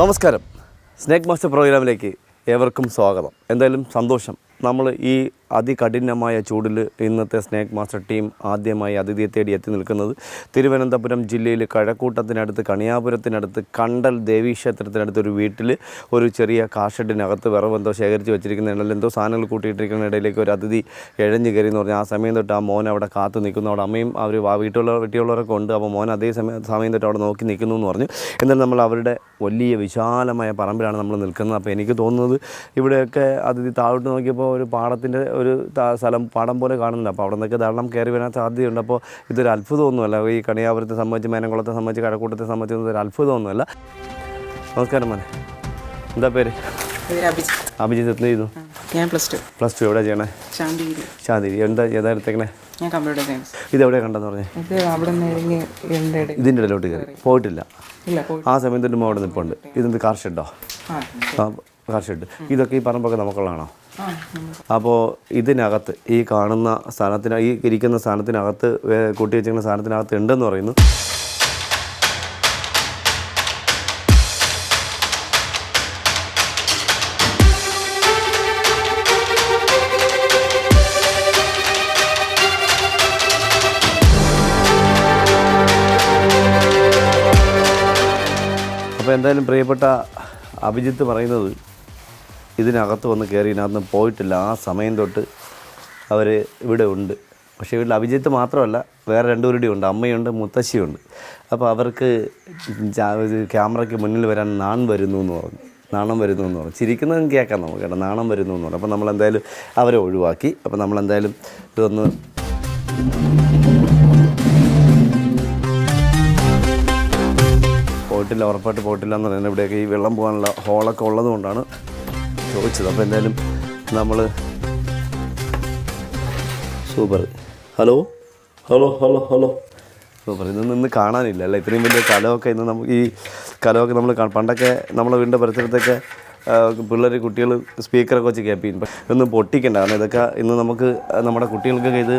നമസ്കാരം. Snake master പ്രോഗ്രാമിലേക്ക് ഏവർക്കും സ്വാഗതം. എന്തായാലും സന്തോഷം. നമ്മൾ ഈ അതികഠിനമായ ചൂടിൽ ഇന്നത്തെ സ്നേക് മാസ്റ്റർ ടീം ആദ്യമായി അതിഥിയെ തേടി എത്തി നിൽക്കുന്നത് തിരുവനന്തപുരം ജില്ലയിൽ കഴക്കൂട്ടത്തിനടുത്ത് കണിയാപുരത്തിനടുത്ത് കണ്ടൽ ദേവീക്ഷേത്രത്തിനടുത്ത് ഒരു വീട്ടിൽ ഒരു ചെറിയ കാഷഡിനകത്ത് വിറവെന്തോ ശേഖരിച്ച് വെച്ചിരിക്കുന്ന എന്തോ സാധനങ്ങൾ കൂട്ടിയിട്ടിരിക്കുന്ന ഇടയിലേക്ക് ഒരു അതിഥി എഴഞ്ഞു കയറി എന്ന് പറഞ്ഞാൽ ആ സമയം തൊട്ട് ആ മോൻ അവിടെ കാത്തു നിൽക്കുന്നു. അവിടെ അമ്മയും അവർ വീട്ടിലുള്ള വീട്ടിലുള്ളവരൊക്കെ ഉണ്ട്. അപ്പോൾ മോൻ അതേ സമയം സമയം തൊട്ട് അവിടെ നോക്കി നിൽക്കുന്നു എന്ന് പറഞ്ഞു. എന്നാൽ നമ്മൾ അവരുടെ വലിയ വിശാലമായ പറമ്പിലാണ് നമ്മൾ നിൽക്കുന്നത്. അപ്പോൾ എനിക്ക് തോന്നുന്നത് ഇവിടെയൊക്കെ അതിഥി താഴോട്ട് നോക്കിയപ്പോൾ ഒരു പാടത്തിന്റെ ഒരു സ്ഥലം പാടം പോലെ കാണുന്നില്ല. അപ്പോൾ അവിടെ നിന്നൊക്കെ ധാരാളം കയറി വരാൻ സാധ്യതയുണ്ട്. അപ്പോൾ ഇതൊരു അത്ഭുതമൊന്നുമല്ല. ഈ കണിയാപുരത്തെ സംബന്ധിച്ച് മേനംകുളത്തെ സംബന്ധിച്ച് കഴക്കൂട്ടത്തെ സംബന്ധിച്ച് ഒരു അത്ഭുതമൊന്നുമല്ല. നമസ്കാരം മോനെ. എന്താ പേര്? അഭിജിത്ത്. എന്ത് ചെയ്തു? ഞാൻ പ്ലസ് ടു. പ്ലസ് ടു എവിടെ ചെയ്യണേ? ശാന്തിഗിരി ശാന്തി എന്താ ഏതാ എടുത്തേക്കണേ? ഞാൻ കമ്പ്യൂട്ടർ സയൻസ്. എവിടെ കണ്ടെന്ന് പറഞ്ഞു? ഇത് അവിടെ ഇടയിൽ ഇതിന്റെ ഇടയിലോട്ട് കയറി. പോയിട്ടില്ല. ആ സമയത്ത് ഒരു അവിടെ നിൽപ്പുണ്ട് ഇതെന്ത് കാർ ഷെഡോ ആ കാർ ഇതൊക്കെ ഈ പറമ്പൊക്കെ നമുക്കുള്ളതാണോ. അപ്പോൾ ഇതിനകത്ത് ഈ കാണുന്ന സ്ഥാനത്തിന് ഈ ഇരിക്കുന്ന സ്ഥാനത്തിനകത്ത് കൂട്ടി വെച്ചിരിക്കുന്ന സ്ഥാനത്തിനകത്ത് ഉണ്ടെന്ന് പറയുന്നു അപ്പോൾ എന്തായാലും പ്രിയപ്പെട്ട അഭിജിത്ത് പറയുന്നത് ഇതിനകത്ത് വന്ന് കയറി ഇതിനകത്ത് പോയിട്ടില്ല. ആ സമയം തൊട്ട് അവർ ഇവിടെ ഉണ്ട്. പക്ഷേ വീട്ടിൽ അഭിജിത്ത് മാത്രമല്ല വേറെ രണ്ടുപേരുടെ ഉണ്ട്. അമ്മയുണ്ട് മുത്തശ്ശിയുണ്ട്. അപ്പോൾ അവർക്ക് ക്യാമറയ്ക്ക് മുന്നിൽ വരാൻ നാൺ വരുന്നു എന്ന് പറഞ്ഞു. നാണം വരുന്നു എന്ന് പറഞ്ഞു. ചിരിക്കുന്നതും കേൾക്കാം നമുക്ക് കേട്ടോ. നാണം വരുന്നു എന്ന് പറഞ്ഞു. അപ്പോൾ നമ്മളെന്തായാലും അവരെ ഒഴിവാക്കി. അപ്പോൾ നമ്മളെന്തായാലും ഇതൊന്ന് പോയിട്ടില്ല ഉറപ്പായിട്ട് പോയിട്ടില്ല എന്ന് പറയുന്നത് ഇവിടെയൊക്കെ ഈ വെള്ളം പോകാനുള്ള ഹോളൊക്കെ ഉള്ളത് കൊണ്ടാണ് ചോദിച്ചത്. അപ്പോൾ എന്തായാലും നമ്മൾ super. Hello? Hello hello hello. Super. ഇന്ന് കാണാനില്ല അല്ലേ? ഇത്രയും വലിയ കലമൊക്കെ ഇന്ന് നമുക്ക് ഈ കലമൊക്കെ നമ്മൾ പണ്ടൊക്കെ നമ്മളെ വീടിന്റെ പരിസരത്തൊക്കെ പിള്ളേർ കുട്ടികൾ സ്പീക്കറൊക്കെ വെച്ച് കേൾപ്പിക്കും. ഇതൊന്നും പൊട്ടിക്കണ്ട. കാരണം ഇതൊക്കെ ഇന്ന് നമുക്ക് നമ്മുടെ കുട്ടികൾക്കൊക്കെ ഇത്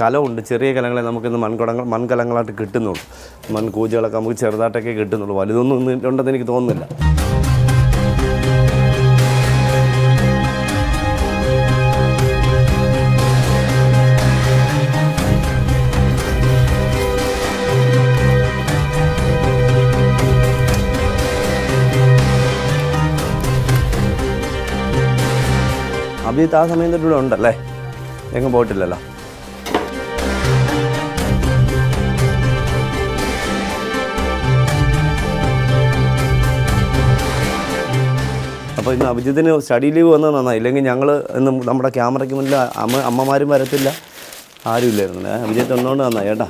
കലമുണ്ട്. ചെറിയ കലങ്ങളെ നമുക്കിന്ന് മൺകുടങ്ങൾ മൺകലങ്ങളായിട്ട് കിട്ടുന്നുള്ളൂ. മൺകൂജകളൊക്കെ നമുക്ക് ചെറുതായിട്ടൊക്കെ കിട്ടുന്നുള്ളൂ. വലുതൊന്നും ഉണ്ടെന്ന് എനിക്ക് തോന്നുന്നില്ല. അഭിജിത്ത് ആ സമയം തൊട്ട് ഇവിടെ ഉണ്ടല്ലേ? എങ്ങും പോയിട്ടില്ലല്ലോ? അപ്പോൾ ഇന്ന് അഭിജിത്തിന് സ്റ്റഡി ലീവ് വന്നത് നന്നായി. ഇല്ലെങ്കിൽ ഞങ്ങൾ ഇന്ന് നമ്മുടെ ക്യാമറയ്ക്ക് മുന്നിൽ അമ്മ അമ്മമാരും വരത്തില്ല. ആരും ഇല്ലായിരുന്നു അഭിജിത്ത് ഒന്നുകൊണ്ട് നന്നായി കേട്ടാ.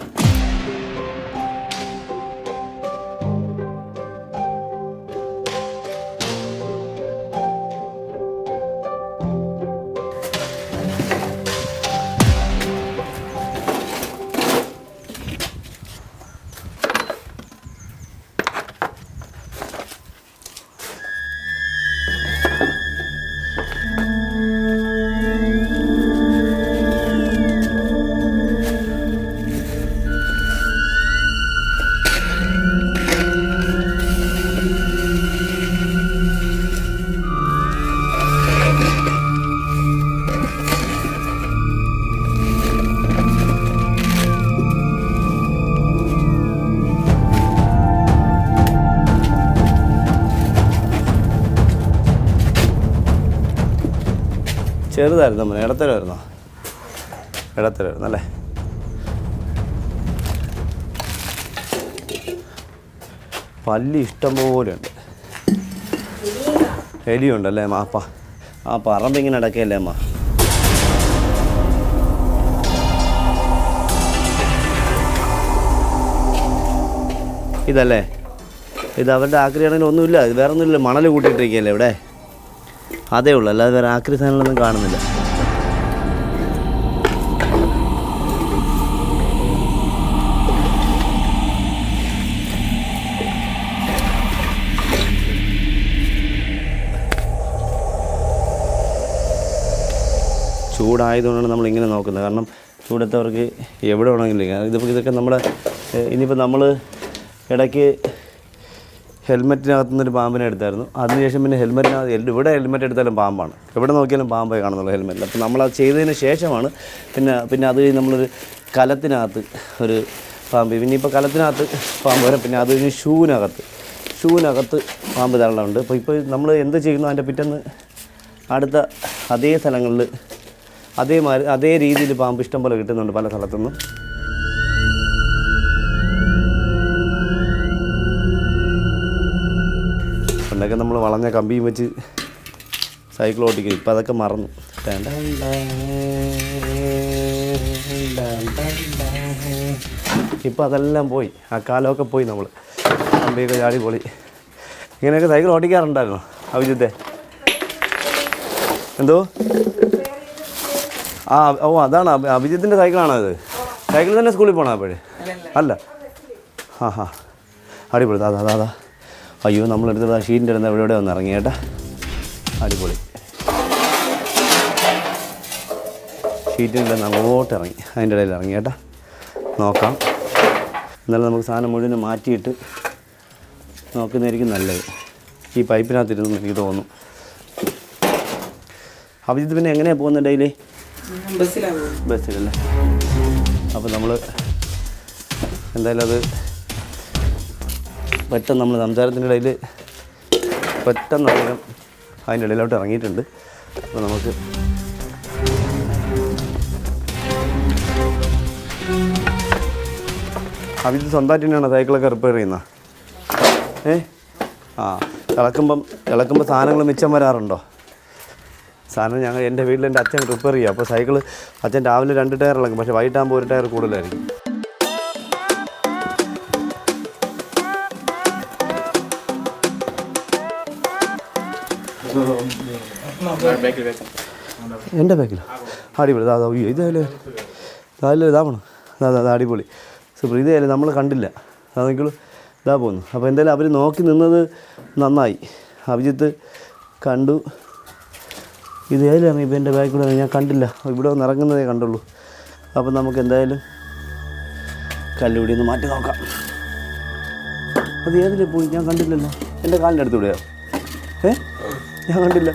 ചെറുതായിരുന്നു നമ്മൾ ഇടത്തരായിരുന്നോ ഇടത്തരായിരുന്നു അല്ലേ? പല്ലി ഇഷ്ടം പോലെ ഉണ്ട്. എലിയുണ്ടല്ലേ മാപ്പ ആ പറമ്പിങ്ങനെ ഇടക്കല്ലേ അമ്മ? ഇതല്ലേ? ഇത് അവരുടെ ആക്രിയാണെങ്കിൽ ഒന്നുമില്ല വേറെ ഒന്നുമില്ല മണൽ കൂട്ടിയിട്ടിരിക്കുകയല്ലേ ഇവിടെ? അതേ ഉള്ളൂ അല്ലാതെ വേറെ ആക്രി സാധനങ്ങളൊന്നും കാണുന്നില്ല. ചൂടായതുകൊണ്ടാണ് നമ്മൾ ഇങ്ങനെ നോക്കുന്നത്. കാരണം ചൂടത്തവർക്ക് എവിടെ വേണമെങ്കിലും. ഇതിപ്പോൾ ഇതൊക്കെ നമ്മുടെ ഇനിയിപ്പോൾ നമ്മൾ ഇടയ്ക്ക് ഹെൽമെറ്റിനകത്തു നിന്നൊരു പാമ്പിനെ എടുത്തായിരുന്നു. അതിനുശേഷം പിന്നെ ഹെൽമെറ്റിനകത്ത് ഇവിടെ ഹെൽമെറ്റ് എടുത്താലും പാമ്പാണ്. എവിടെ നോക്കിയാലും പാമ്പേ കാണുന്നുള്ളൂ ഹെൽമെറ്റിൽ അപ്പോൾ നമ്മളത് ചെയ്തതിന് ശേഷമാണ് പിന്നെ പിന്നെ അത് കഴിഞ്ഞ് നമ്മളൊരു കലത്തിനകത്ത് ഒരു പാമ്പ് പിന്നെ ഇപ്പോൾ കലത്തിനകത്ത് പാമ്പ് വരും. പിന്നെ അത് കഴിഞ്ഞ് ഷൂവിനകത്ത് ഷൂവിനകത്ത് പാമ്പ് ധാരാളമുണ്ട് അപ്പോൾ ഇപ്പോൾ നമ്മൾ എന്ത് ചെയ്യുന്നു? അതിന്റെ പിറ്റേന്ന് അടുത്ത അതേ സ്ഥലങ്ങളിൽ അതേമാതിരി അതേ രീതിയിൽ പാമ്പ് ഇഷ്ടം പോലെ കിട്ടുന്നുണ്ട് പല സ്ഥലത്തുനിന്നും. പണ്ടൊക്കെ നമ്മൾ വളഞ്ഞ കമ്പിയും വെച്ച് സൈക്കിൾ ഓടിക്കും. ഇപ്പം അതൊക്കെ മറന്നു. ഇപ്പം അതെല്ലാം പോയി. ആ കാലമൊക്കെ പോയി നമ്മൾ കമ്പിയൊക്കെ ചാടി പൊളി. ഇങ്ങനെയൊക്കെ സൈക്കിൾ ഓടിക്കാറുണ്ടായിരുന്നു. അഭിജിത്തെ. എന്തോ? ആ ഓ അതാണ് അഭി- അഭിജിത്തിന്റെ സൈക്കിളാണോ ഇത് സൈക്കിൾ തന്നെ സ്കൂളിൽ പോകണം അപ്പോഴേ? അല്ല. ആ ഹാ. അടിപൊളി. അതാ അതാ അതാ അയ്യോ നമ്മളെടുത്തത് ആ ഷീറ്റിന്റെ അടുത്ത് എവിടെ എവിടെ വന്ന് ഇറങ്ങി കേട്ടാ. അടിപൊളി. ഷീറ്റിന്റെ അങ്ങോട്ട് ഇറങ്ങി. അതിന്റെ ഇടയിൽ ഇറങ്ങി കേട്ടാ. നോക്കാം. എന്നാലും നമുക്ക് സാധനം മുഴുവൻ മാറ്റിയിട്ട് നോക്കുന്നതായിരിക്കും നല്ലത്. ഈ പൈപ്പിനകത്തിരുന്നു എനിക്ക് തോന്നുന്നു. അഭിജിത്ത് പിന്നെ എങ്ങനെയാണ് പോകുന്നുണ്ടെങ്കിൽ ബസ്സിലല്ലേ. അപ്പോൾ നമ്മൾ എന്തായാലും അത് പെട്ടെന്ന് നമ്മൾ സംസാരത്തിന്റെ ഇടയിൽ പെട്ടെന്ന് അതിന്റെ ഇടയിലോട്ട് ഇറങ്ങിയിട്ടുണ്ട്. അപ്പോൾ നമുക്ക് അഭിജിത്ത് സ്വന്തമായിട്ട് തന്നെയാണ് സൈക്കിളൊക്കെ റിപ്പയർ ചെയ്യുന്നത് ഏ? ആ ഇളക്കുമ്പം ഇളക്കുമ്പോൾ സാധനങ്ങൾ മിച്ചം വരാറുണ്ടോ? സാധനം ഞങ്ങൾ എന്റെ വീട്ടിൽ എന്റെ അച്ഛൻ റിപ്പയർ ചെയ്യുക. അപ്പോൾ സൈക്കിൾ അച്ഛൻ രാവിലെ രണ്ട് ടയർ ഇളക്കും. പക്ഷേ വൈകിട്ടാകുമ്പോൾ ഒരു ടയർ കൂടുതലായിരിക്കും. എന്റെ ബാക്കിൽ അടിപൊളി. അതാ അയ്യോ ഇതല്ലേ ഇതായാലും ഇതാവണം അതാ അതാ അടിപൊളി. സൂപ്പർ. ഇതായാലും നമ്മൾ കണ്ടില്ല. അതെങ്കിലും ഇതാ പോകുന്നു അപ്പോൾ എന്തായാലും അവർ നോക്കി നിന്നത് നന്നായി. അഭിജിത്ത് കണ്ടു. ഇത് ഏതിലാണ് ഇപ്പം എന്റെ ബാക്കിലൂടെ ഞാൻ കണ്ടില്ല. ഇവിടെ ഒന്ന് ഇറങ്ങുന്നതേ കണ്ടുള്ളൂ. അപ്പം നമുക്ക് എന്തായാലും കല്ലുകൂടി ഒന്ന് മാറ്റി നോക്കാം. അത് ഏതിലേ പോയി? ഞാൻ കണ്ടില്ലല്ലോ. എന്റെ കാലിന്റെ അടുത്ത് വിടുകയോ ഏ? ഞാൻ കണ്ടില്ല.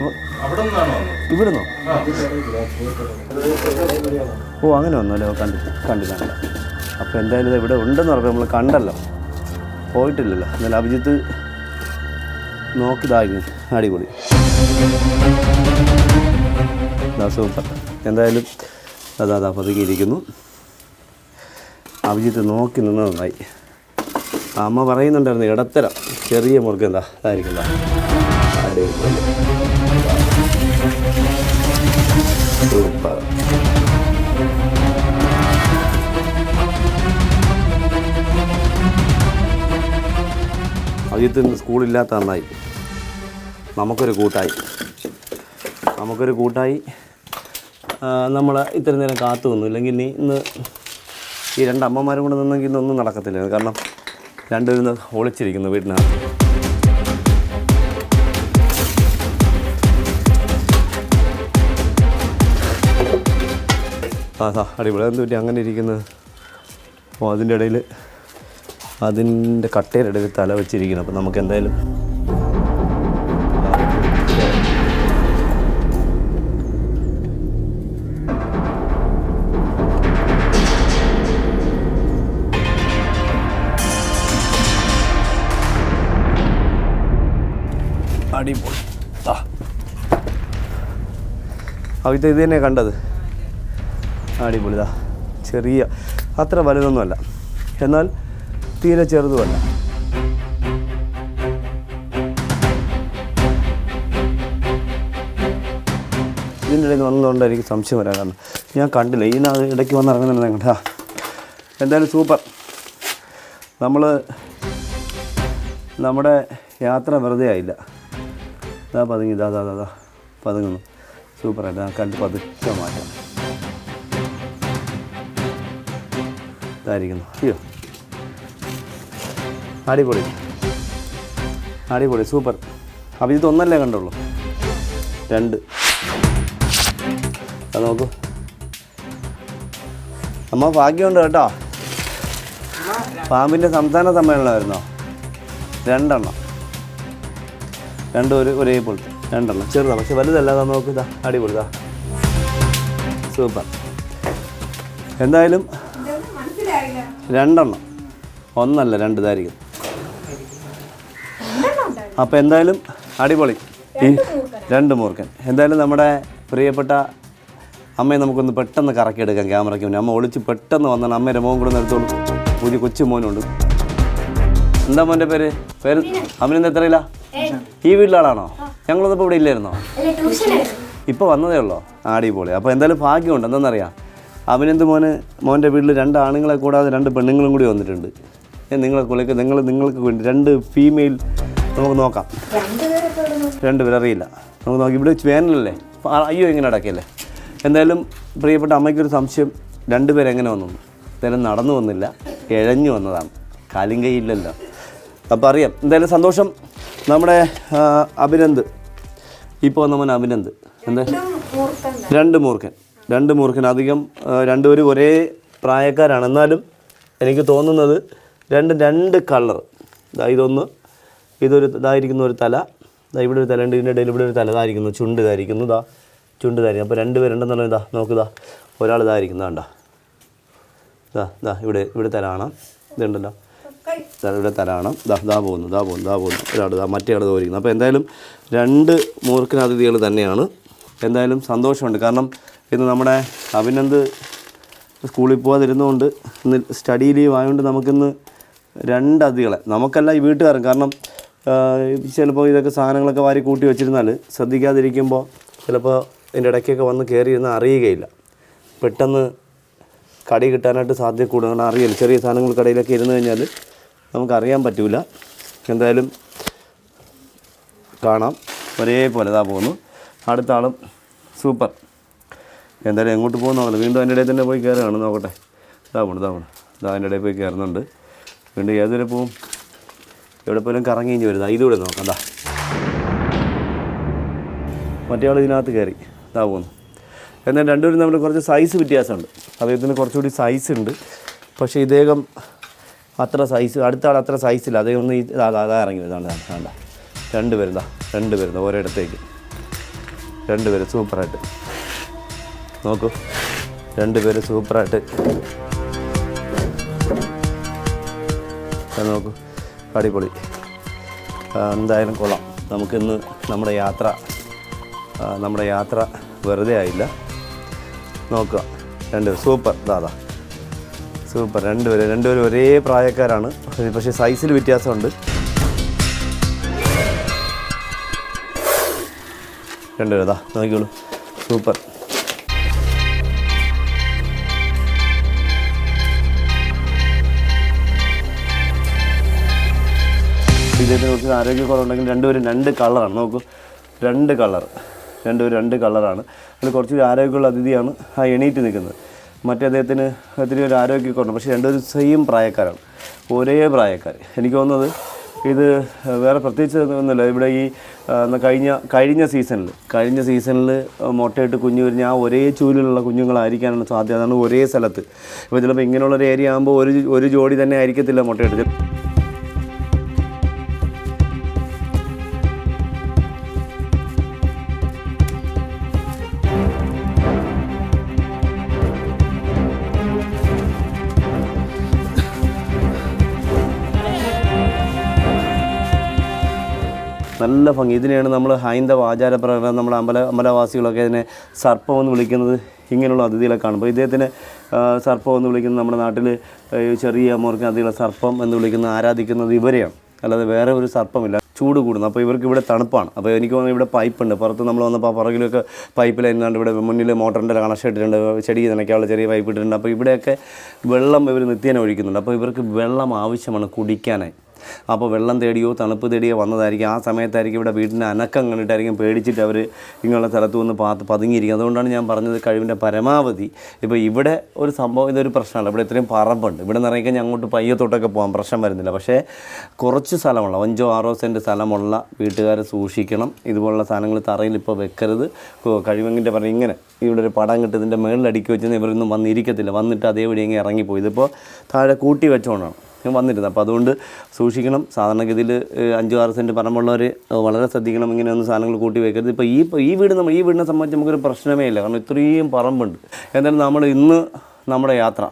ഇവിടെ ഇവിടുന്നോ? ഓ അങ്ങനെ വന്നല്ലോ. കണ്ടി കണ്ടില്ല അപ്പോൾ എന്തായാലും ഇവിടെ ഉണ്ടെന്ന് പറഞ്ഞാൽ നമ്മൾ കണ്ടല്ലോ. പോയിട്ടില്ലല്ലോ. എന്നാലും അഭിജിത്ത് നോക്കിതായിരുന്നു അടിപൊളി. ദാ സൂപ്പർ എന്തായാലും അതാ അതാ പതുക്കിയിരിക്കുന്നു അഭിജിത്ത് നോക്കി നിന്ന് നന്നായി. അമ്മ പറയുന്നുണ്ടായിരുന്നു ഇടത്തരം ചെറിയ മുറുക്ക് എന്താ? അതായിരിക്കും അജിത്ത് ഇന്ന് സ്കൂളില്ലാത്ത നന്നായി. നമുക്കൊരു കൂട്ടായി. നമുക്കൊരു കൂട്ടായി. നമ്മൾ ഇത്ര നേരം കാത്തു നിന്നു. ഇല്ലെങ്കിൽ നീ ഇന്ന് ഈ രണ്ട് അമ്മമാരും കൂടെ നിന്നെങ്കിൽ ഇന്നൊന്നും നടക്കത്തില്ല കാരണം രണ്ടുപേരും ഒളിച്ചിരിക്കുന്നു വീട്ടിനകത്ത്. ആ സാ അടിപൊളി. എന്ത് പറ്റി? അങ്ങനെ ഇരിക്കുന്നത് അപ്പോൾ അതിന്റെ ഇടയിൽ അതിന്റെ കട്ടയുടെ ഇടയിൽ തല വെച്ചിരിക്കുന്നു. അപ്പോൾ നമുക്ക് എന്തായാലും അടിപൊളി. അവിടുത്തെ ഇത് തന്നെ കണ്ടത്? അടിപൊളിതാ ചെറിയ അത്ര വലുതൊന്നുമല്ല. എന്നാൽ തീരെ ചെറുതുമല്ല. ഇതിന്റെ ഇടയിൽ വന്നതുകൊണ്ട് എനിക്ക് സംശയം വരാൻ കാരണം ഞാൻ കണ്ടില്ല. ഇതിനകത്ത് ഇടയ്ക്ക് വന്ന് ഇറങ്ങുന്നുണ്ട് കണ്ടാ എന്തായാലും സൂപ്പർ. നമ്മൾ നമ്മുടെ യാത്ര വെറുതെ ആയില്ല. ഇതാ പതുങ്ങി ഇതാ ദാ ദാ പതുങ്ങുന്നു. സൂപ്പറായിട്ട് ആ കല്ല് പതുക്കെ മാറ്റാം ഇതായിരിക്കുന്നു. അയ്യോ. അടിപൊളി. അടിപൊളി. സൂപ്പർ അപ്പോൾ ഇത് ഒന്നല്ലേ കണ്ടുള്ളൂ? രണ്ട്. അത് നോക്കൂ. അമ്മ ഭാഗ്യമുണ്ട് കേട്ടോ. പാമ്പിന്റെ സംസ്ഥാന സമ്മേളനമായിരുന്നോ? രണ്ടെണ്ണം. രണ്ടും ഒരു ഒരേ പോലത്തെ. രണ്ടെണ്ണം. ചെറുതാണ് പക്ഷെ വലുതല്ല അതാ നോക്കുക അടിപൊളിതാ സൂപ്പർ. എന്തായാലും രണ്ടെണ്ണം. ഒന്നല്ല രണ്ട് ഇതായിരിക്കും. അപ്പോൾ എന്തായാലും അടിപൊളി. ഈ രണ്ട് മൂർക്കൻ എന്തായാലും നമ്മുടെ പ്രിയപ്പെട്ട അമ്മയെ നമുക്കൊന്ന് പെട്ടെന്ന് കറക്കിയെടുക്കാം ക്യാമറയ്ക്ക് മുന്നേ അമ്മ ഒളിച്ച് പെട്ടെന്ന് വന്നാണ്. അമ്മയുടെ മോൻ കൂടെ നിർത്തോളൂ പുതിയ കൊച്ചു മോനുണ്ട്. എന്താ മോന്റെ പേര്? പേര് അമ്മനെന്ത് എത്രയില്ല ഈ വീട്ടിലാളാണോ ഞങ്ങളൊന്നും ഇവിടെ ഇല്ലായിരുന്നോ? ഇപ്പോൾ വന്നതേ ഉള്ളോ? അടിപൊളി. അപ്പോൾ എന്തായാലും ഭാഗ്യമുണ്ട്. എന്താണെന്നറിയാം അഭിനന്ദ് മോന്? മോന്റെ വീട്ടിൽ രണ്ട് ആണുങ്ങളെ കൂടാതെ രണ്ട് പെണ്ണുങ്ങളും കൂടി വന്നിട്ടുണ്ട്. നിങ്ങളെ കുളിക്ക് നിങ്ങൾ നിങ്ങൾക്ക് വേണ്ടി രണ്ട് ഫീമെയിൽ നമുക്ക് നോക്കാം. രണ്ട് പേർ അറിയില്ല. നമുക്ക് നോക്കി. ഇവിടെ വേനലല്ലേ? അയ്യോ എങ്ങനെ അടക്കല്ലേ എന്തായാലും പ്രിയപ്പെട്ട അമ്മയ്ക്കൊരു സംശയം. രണ്ടുപേരെങ്ങനെ വന്നു? എന്തായാലും നടന്നു വന്നില്ല. ഇഴഞ്ഞു വന്നതാണ്. കാലും കൈയില്ലല്ലോ അപ്പോൾ അറിയാം. എന്തായാലും സന്തോഷം. നമ്മുടെ അഭിനന്ദ്. ഇപ്പോൾ വന്ന മോൻ അഭിനന്ദ്. എന്താ? രണ്ട് മൂർഖൻ. രണ്ട് മൂർഖൻ. അധികം രണ്ടുപേരും ഒരേ പ്രായക്കാരാണ്. എന്നാലും എനിക്ക് തോന്നുന്നത് രണ്ട് രണ്ട് കളർ. ഇതാ ഇതൊന്ന്. ഇതൊരു ഇതായിരിക്കുന്ന ഒരു തല. ഇതാ ഇവിടെ ഒരു തല ഉണ്ട്. ഇതിന്റെ ഇടയിൽ ഇവിടെ ഒരു തല ഇതായിരിക്കുന്നു. ചുണ്ട് ഇതായിരിക്കുന്നു. ഇതാ ചുണ്ട് ഇതായിരിക്കും അപ്പോൾ രണ്ട് പേരുണ്ടെന്നുള്ള ഇതാ നോക്കുതാ ഒരാൾ ഇതായിരിക്കുന്നതാണ്ടാ ഇതാ ഇതാ ഇവിടെ ഇവിടെ തല കാണാം. ഇതുണ്ടല്ലോ. ഇവിടെ തല ദാ ദാ പോകുന്നു ദാ പോകുന്നു ദാ പോകുന്നു. ഒരാട് ദാ മറ്റേ ആട് തോരിക്കുന്നു അപ്പോൾ എന്തായാലും രണ്ട് മൂർഖനാതിഥികൾ തന്നെയാണ്. എന്തായാലും സന്തോഷമുണ്ട്. കാരണം ഇന്ന് നമ്മുടെ അഭിനന്ദ് സ്കൂളിൽ പോകാതിരുന്നുകൊണ്ട് ഇന്ന് സ്റ്റഡി ലീവ് ആയതുകൊണ്ട് നമുക്കിന്ന് രണ്ട് അതിഥികളെ. നമുക്കല്ല ഈ വീട്ടുകാരൻ. കാരണം ചിലപ്പോൾ ഇതൊക്കെ സാധനങ്ങളൊക്കെ വാരി കൂട്ടി വെച്ചിരുന്നാൽ ശ്രദ്ധിക്കാതിരിക്കുമ്പോൾ ചിലപ്പോൾ ഇതിന്റെ ഇടയ്ക്കൊക്കെ വന്ന് കയറിയിരുന്ന് അറിയുകയില്ല. പെട്ടെന്ന് കടി കിട്ടാനായിട്ട് സാധ്യത കൂടുതലാണ്. അറിയില്ല ചെറിയ സാധനങ്ങൾ കടയിലൊക്കെ ഇരുന്ന് കഴിഞ്ഞാൽ നമുക്കറിയാൻ പറ്റൂല. എന്തായാലും കാണാം. ഒരേപോലെ ഇതാ പോകുന്നു. അടുത്ത ആളും സൂപ്പർ. എന്തായാലും എങ്ങോട്ട് പോകുന്നു വീണ്ടും അതിന്റെ ഇടയിൽ തന്നെ പോയി കയറുകയാണ്. നോക്കട്ടെ. ഇതാ പോണു ഇതാ പോണു. ഇതാ അതിന്റെ ഇടയിൽ പോയി കയറുന്നുണ്ട്. വീണ്ടും ഏതുവരെ പോവും? എവിടെ പോലും കറങ്ങി കഴിഞ്ഞ് വരുന്നത് ഇതുകൂടെ നോക്കാം. എന്താ മറ്റേ ആൾ ഇതിനകത്ത് കയറി. ഇതാ പോകുന്നു എന്നാൽ രണ്ടുപേരും തമ്മിൽ കുറച്ച് സൈസ് വ്യത്യാസമുണ്ട്. അദ്ദേഹത്തിന് കുറച്ചുകൂടി സൈസ് ഉണ്ട്. പക്ഷേ ഇദ്ദേഹം അത്ര സൈസ് അടുത്ത ആൾ അത്ര സൈസില്ല അതേ ഒന്ന് ഇതാ അതാ ഇറങ്ങി. വരുന്നതാണ് വേണ്ട രണ്ട് പേരുതാ രണ്ട് പേരുന്ന ഒരിടത്തേക്ക്. രണ്ട് പേര് സൂപ്പറായിട്ട്. നോക്കൂ. രണ്ട് പേര് സൂപ്പറായിട്ട്. നോക്കൂ. അടിപൊളി. എന്തായാലും കൊള്ളാം. നമുക്കിന്ന് നമ്മുടെ യാത്ര നമ്മുടെ യാത്ര വെറുതെ ആയില്ല. നോക്കുക. രണ്ട് സൂപ്പർ. ദാദാ സൂപ്പർ. രണ്ടുപേരും രണ്ടുപേരും ഒരേ പ്രായക്കാരാണ്. പക്ഷേ സൈസിൽ വ്യത്യാസമുണ്ട്. രണ്ടുപേരും അതാ നോക്കിക്കോളൂ. സൂപ്പർ. ഇദ്ദേഹത്തിന് കുറച്ച് ആരോഗ്യക്കുറവുണ്ടെങ്കിൽ രണ്ടുപേരും രണ്ട് കളറാണ് നോക്കൂ. രണ്ട് കളർ രണ്ടുപേരും രണ്ട് കളറാണ് അതിൽ കുറച്ചുകൂടി ആരോഗ്യമുള്ള അതിഥിയാണ് ആ എണീറ്റ് നിൽക്കുന്നത്. മറ്റേ അദ്ദേഹത്തിന് ഒത്തിരി ഒരു ആരോഗ്യക്കുറവുണ്ട് പക്ഷേ രണ്ടുപേരും സെയിം പ്രായക്കാരാണ്. ഒരേ പ്രായക്കാർ. എനിക്ക് തോന്നുന്നത് ഇത് വേറെ പ്രത്യേകിച്ച് ഒന്നുമില്ല. ഇവിടെ ഈ കഴിഞ്ഞ കഴിഞ്ഞ സീസണിൽ കഴിഞ്ഞ സീസണിൽ മുട്ടയിട്ട് കുഞ്ഞു കുഞ്ഞ് ആ ഒരേ ചൂലിലുള്ള കുഞ്ഞുങ്ങളായിരിക്കാനാണ് സാധ്യത. അതാണ് ഒരേ സ്ഥലത്ത്. ഇപ്പോൾ ചിലപ്പോൾ ഇങ്ങനെയുള്ളൊരു ഏരിയ ആകുമ്പോൾ ഒരു ഒരു ജോഡി തന്നെ ആയിരിക്കത്തില്ല മുട്ടയിട്ട്. നല്ല ഭംഗി. ഇതിനെയാണ് നമ്മൾ ഹൈന്ദവ ആചാരപ്രകാരം നമ്മൾ അമ്പല അമ്പലവാസികളൊക്കെ ഇതിനെ സർപ്പം എന്ന് വിളിക്കുന്നത് ഇങ്ങനെയുള്ള അതിഥികളെ കാണുമ്പോൾ ഇദ്ദേഹത്തിന് സർപ്പം എന്ന് വിളിക്കുന്നത് നമ്മുടെ നാട്ടിൽ ചെറിയ മുറുക്കൻ അതിഥികളെ സർപ്പം എന്ന് വിളിക്കുന്ന ആരാധിക്കുന്നത് ഇവരെയാണ്. അല്ലാതെ വേറെ ഒരു സർപ്പമില്ല. ചൂട് കൂടുന്നു. അപ്പോൾ ഇവർക്ക് ഇവിടെ തണുപ്പാണ്. അപ്പോൾ എനിക്ക് തോന്നുന്നു ഇവിടെ പൈപ്പുണ്ട്. പുറത്ത് നമ്മൾ വന്നപ്പോൾ പുറകിലൊക്കെ പൈപ്പ് ലൈൻ ഇവിടെ മുന്നിൽ മോട്ടറിന്റെ കണക്ഷൻ ഇട്ടിട്ടുണ്ട്. ചെടി നനയ്ക്കാനുള്ള ചെറിയ പൈപ്പ് ഇട്ടിട്ടുണ്ട്. അപ്പോൾ ഇവിടെയൊക്കെ വെള്ളം ഇവർ നിത്യേന ഒഴിക്കുന്നുണ്ട്. അപ്പോൾ ഇവർക്ക് വെള്ളം ആവശ്യമാണ് കുടിക്കാനായി. അപ്പോൾ വെള്ളം തേടിയോ തണുപ്പ് തേടിയോ വന്നതായിരിക്കും. ആ സമയത്തായിരിക്കും ഇവിടെ വീടിന്റെ അനക്കം കണ്ടിട്ടായിരിക്കും പേടിച്ചിട്ട് അവർ ഇങ്ങനെയുള്ള സ്ഥലത്ത് വന്ന് പാത്ത് പതുങ്ങിയിരിക്കും. അതുകൊണ്ടാണ് ഞാൻ പറഞ്ഞത് കഴിവിന്റെ പരമാവധി. ഇപ്പോൾ ഇവിടെ ഒരു സംഭവം ഇതൊരു പ്രശ്നമല്ല. ഇവിടെ ഇത്രയും പറമ്പുണ്ട്. ഇവിടെ നിന്ന് ഇറങ്ങിയാൽ അങ്ങോട്ട് പയ്യത്തോട്ടൊക്കെ പോകാൻ പ്രശ്നം വരുന്നില്ല. പക്ഷേ കുറച്ച് സ്ഥലമുള്ള അഞ്ചോ ആറോ സെന്റ് സ്ഥലമുള്ള വീട്ടുകാരെ സൂക്ഷിക്കണം. ഇതുപോലുള്ള സാധനങ്ങൾ തറയിൽ ഇപ്പോൾ വെക്കരുത്. കഴിവെങ്കിന്റെ പറഞ്ഞാൽ ഇങ്ങനെ ഇവിടെ ഒരു പടം കിട്ടിയതിന്റെ മുകളിൽ അടുക്കി വെച്ചാൽ ഇവരൊന്നും വന്നിരിക്കത്തില്ല. വന്നിട്ട് അതേപടി അങ്ങ് ഇറങ്ങിപ്പോയി. ഇതിപ്പോൾ താഴെ കൂട്ടി വെച്ചോണ്ടാണ്. വന്നിരുന്നത് അപ്പോൾ അതുകൊണ്ട് സൂക്ഷിക്കണം. സാധാരണഗതിയിൽ അഞ്ചു ആറ് സെന്റ് പറമ്പുള്ളവർ വളരെ ശ്രദ്ധിക്കണം ഇങ്ങനെയൊന്നും സാധനങ്ങൾ കൂട്ടി വെക്കരുത്. ഇപ്പോൾ ഈ ഈ വീട് നമ്മൾ ഈ വീടിനെ സംബന്ധിച്ച് നമുക്കൊരു പ്രശ്നമേ ഇല്ല. കാരണം ഇത്രയും പറമ്പുണ്ട്. എന്തായാലും നമ്മൾ ഇന്ന് നമ്മുടെ യാത്ര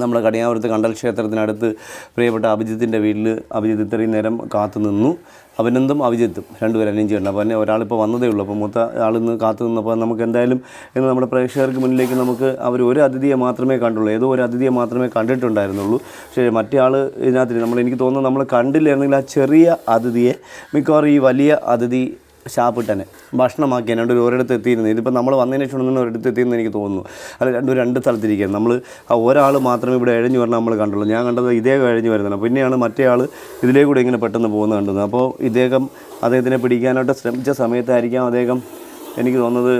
നമ്മുടെ കടിയാപുരത്ത് കണ്ടൽ ക്ഷേത്രത്തിനടുത്ത് പ്രിയപ്പെട്ട അഭിജിത്തിന്റെ വീട്ടിൽ അഭിജിത്ത് ഇത്രയും നേരം കാത്തു നിന്നു. അഭിനന്ദും അഭിജിത്തും രണ്ടുപേരും അനേഞ്ച് ചെയ്യണം. അപ്പോൾ തന്നെ ഒരാളിപ്പോൾ വന്നതേ ഉള്ളൂ. അപ്പോൾ മൂത്ത ആൾ ഇന്ന് കാത്തു നിന്നപ്പോൾ നമുക്ക് എന്തായാലും ഇന്ന് നമ്മുടെ പ്രേക്ഷകർക്ക് മുന്നിലേക്ക് നമുക്ക് അവർ ഒരു അതിഥിയെ മാത്രമേ കണ്ടുള്ളൂ. ഏതോ ഒരു അതിഥിയെ മാത്രമേ കണ്ടിട്ടുണ്ടായിരുന്നുള്ളൂ. പക്ഷേ മറ്റേ ആൾ ഇതിനകത്ത് നമ്മൾ എനിക്ക് തോന്നുന്നു നമ്മൾ കണ്ടില്ലായിരുന്നെങ്കിൽ ആ ചെറിയ അതിഥിയെ. മിക്കവാറും ഈ വലിയ അതിഥി ഷാപ്പിട്ടനെ ഭക്ഷണമാക്കി രണ്ടും ഒരിടത്ത് എത്തിയിരുന്നു. ഇതിപ്പോൾ നമ്മൾ വന്നതിന് ശേഷം ഒന്നും ഒരിടത്ത് എത്തിയെന്ന് എനിക്ക് തോന്നുന്നു. അല്ല രണ്ടും രണ്ട് സ്ഥലത്തിരിക്കുകയാണ് നമ്മൾ ആ ഒരാൾ മാത്രമേ ഇവിടെ എഴഞ്ഞു വരണം നമ്മൾ കണ്ടുള്ളൂ ഞാൻ കണ്ടത് ഇദ്ദേഹം എഴഞ്ഞു വരുന്നതാണ്. പിന്നെയാണ് മറ്റേ ആൾ ഇതിലേ കൂടെ ഇങ്ങനെ പെട്ടെന്ന് പോകുന്നത് കണ്ടത്. അപ്പോൾ ഇദ്ദേഹം അദ്ദേഹത്തിനെ പിടിക്കാനായിട്ട് ശ്രമിച്ച സമയത്തായിരിക്കാം അദ്ദേഹം എനിക്ക് തോന്നുന്നത്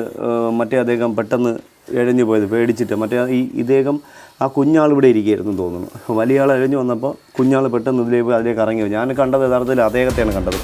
മറ്റേ അദ്ദേഹം പെട്ടെന്ന് എഴഞ്ഞു പോയത് പേടിച്ചിട്ട്. മറ്റേ ഈ ഇദ്ദേഹം ആ കുഞ്ഞാൾ ഇവിടെ ഇരിക്കുകയായിരുന്നു തോന്നുന്നു. വലിയ ആൾ എഴഞ്ഞു വന്നപ്പോൾ കുഞ്ഞാൾ പെട്ടെന്ന് ഇതിലേക്ക് അതിലേക്ക് ഇറങ്ങി. ഞാൻ കണ്ടത് യഥാർത്ഥത്തിൽ അദ്ദേഹത്തെയാണ് കണ്ടത്.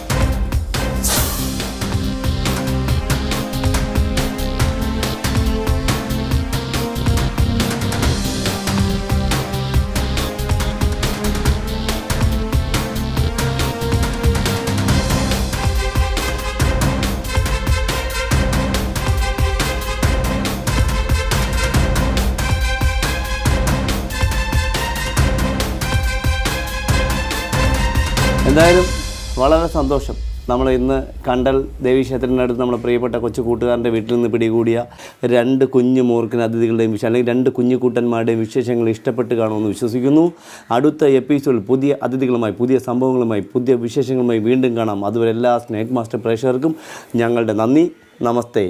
എന്തായാലും വളരെ സന്തോഷം. നമ്മൾ ഇന്ന് കണ്ടൽ ദേവീക്ഷേത്രത്തിന്റെ അടുത്ത് നമ്മുടെ പ്രിയപ്പെട്ട കൊച്ചു കൂട്ടുകാരന്റെ വീട്ടിൽ നിന്ന് പിടികൂടിയ രണ്ട് കുഞ്ഞു മൂർക്കൻ അതിഥികളുടെയും വിശേഷം അല്ലെങ്കിൽ രണ്ട് കുഞ്ഞു കൂട്ടന്മാരുടെയും വിശേഷങ്ങൾ ഇഷ്ടപ്പെട്ട് കാണുമെന്ന് വിശ്വസിക്കുന്നു. അടുത്ത എപ്പിസോഡിൽ പുതിയ അതിഥികളുമായി പുതിയ സംഭവങ്ങളുമായി പുതിയ വിശേഷങ്ങളുമായി വീണ്ടും കാണാം. അതുവരെ എല്ലാ സ്നേക് മാസ്റ്റർ പ്രേക്ഷകർക്കും ഞങ്ങളുടെ നന്ദി. നമസ്തേ.